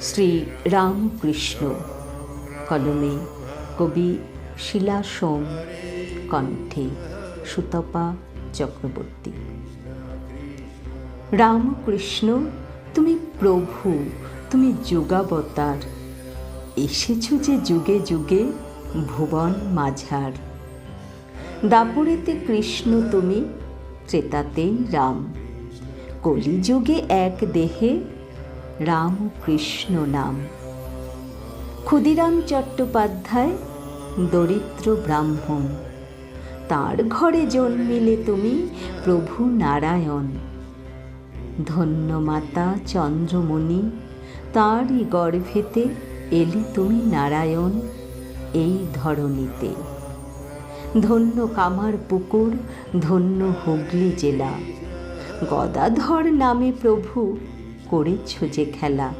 শ্রী রামকৃষ্ণ কলমে কবি শিলা সোম কণ্ঠে সুতপা চক্রবর্তী। রামকৃষ্ণ, তুমি প্রভু, তুমি যুগাবতার। এসেছ যে যুগে যুগে ভুবন মাঝার। দাপরেতে কৃষ্ণ তুমি, ত্রেতাতেই রাম। কলিযুগে এক দেহে রাম কৃষ্ণ নাম। ক্ষুদিরাম চট্টোপাধ্যায়, দরিদ্র ব্রাহ্মণ। তার ঘরে জন্মিলে তুমি প্রভু নারায়ণ। ধন্য মাতা চন্দ্রমণি, তাঁরই গর্ভেতে এলে তুমি নারায়ণ এই ধরণীতে। ধন্য কামার পুকুর, ধন্য হুগলি জেলা। গদাধর নামে প্রভু করেছ যে খেলা।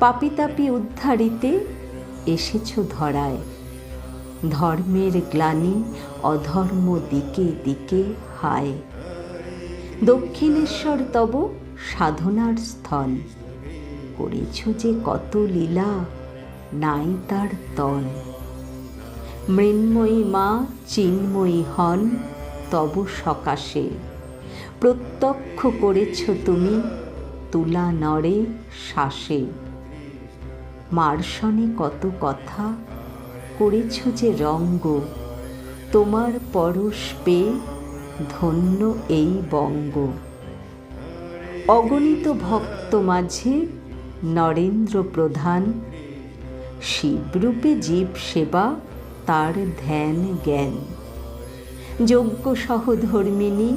পাপিতাপি উদ্ধারিতে এসেছ ধরায়। ধর্মের গ্লানি অধর্ম দিকে দিকে হায়। দক্ষিণেশ্বর তব সাধনার স্থল। করেছ যে কত লীলা, নাই তার তল। মৃন্ময়ী মা, চিন্ময়ী হন তব সকাশে। প্রত্যক্ষ করেছ তুমি তুলা নড়ে শ্বাসে। মার্শনে কত কথা করেছ যে রঙ্গ, তোমার পরশ পেয়ে ধন্য এই বঙ্গ। অগণিত ভক্ত মাঝে নরেন্দ্র প্রধান, শিবরূপে জীব সেবা তার ধ্যান জ্ঞান। যজ্ঞ সহধর্মিনী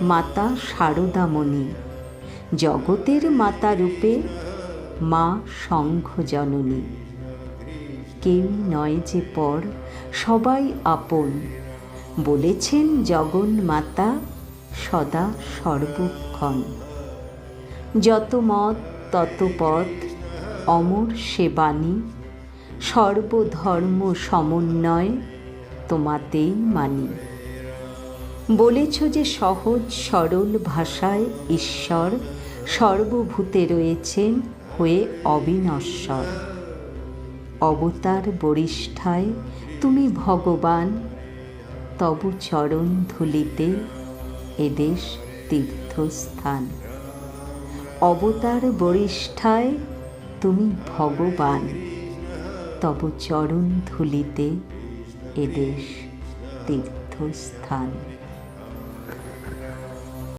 মাতা শারদামণি জগতের মাতা রূপে মা শঙ্খ জননী। কেউ নয় যে পর, সবাই আপন। বলেছেন জগন মাতা সদা সর্বক্ষণ। যত মত, তত পথ, অমর সে বাণী। সর্বধর্ম সমন্বয় তোমাতেই মানি। বলেছ যে সহজ সরল ভাষায় ঈশ্বর সর্বভূতে রয়েছেন হয়ে অবিনশ্বর। অবতার বরিষ্ঠায় তুমি ভগবান, তব চরণ ধুলিতে এদেশ তীর্থস্থান। অবতার বরিষ্ঠায় তুমি ভগবান, তব চরণ ধুলিতে এদেশ তীর্থস্থান।